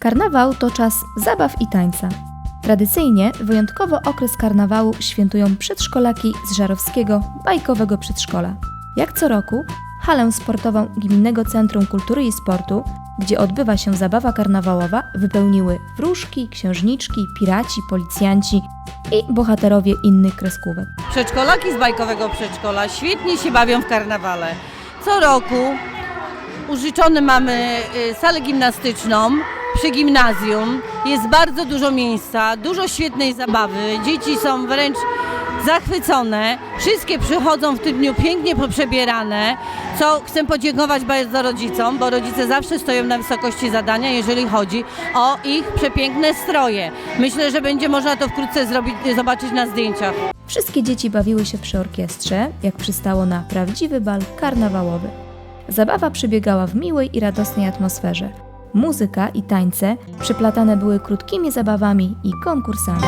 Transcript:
Karnawał to czas zabaw i tańca. Tradycyjnie wyjątkowo okres karnawału świętują przedszkolaki z Żarowskiego bajkowego przedszkola. Jak co roku, halę sportową Gminnego Centrum Kultury i Sportu, gdzie odbywa się zabawa karnawałowa, wypełniły wróżki, księżniczki, piraci, policjanci i bohaterowie innych kreskówek. Przedszkolaki z bajkowego przedszkola świetnie się bawią w karnawale. Co roku użyczony mamy y, salę gimnastyczną przy gimnazjum. Jest bardzo dużo miejsca, dużo świetnej zabawy. Dzieci są wręcz zachwycone. Wszystkie przychodzą w tym dniu pięknie poprzebierane, co chcę podziękować bardzo rodzicom, bo rodzice zawsze stoją na wysokości zadania, jeżeli chodzi o ich przepiękne stroje. Myślę, że będzie można to wkrótce zrobić, zobaczyć na zdjęciach. Wszystkie dzieci bawiły się przy orkiestrze, jak przystało na prawdziwy bal karnawałowy. Zabawa przebiegała w miłej i radosnej atmosferze. Muzyka i tańce przeplatane były krótkimi zabawami i konkursami.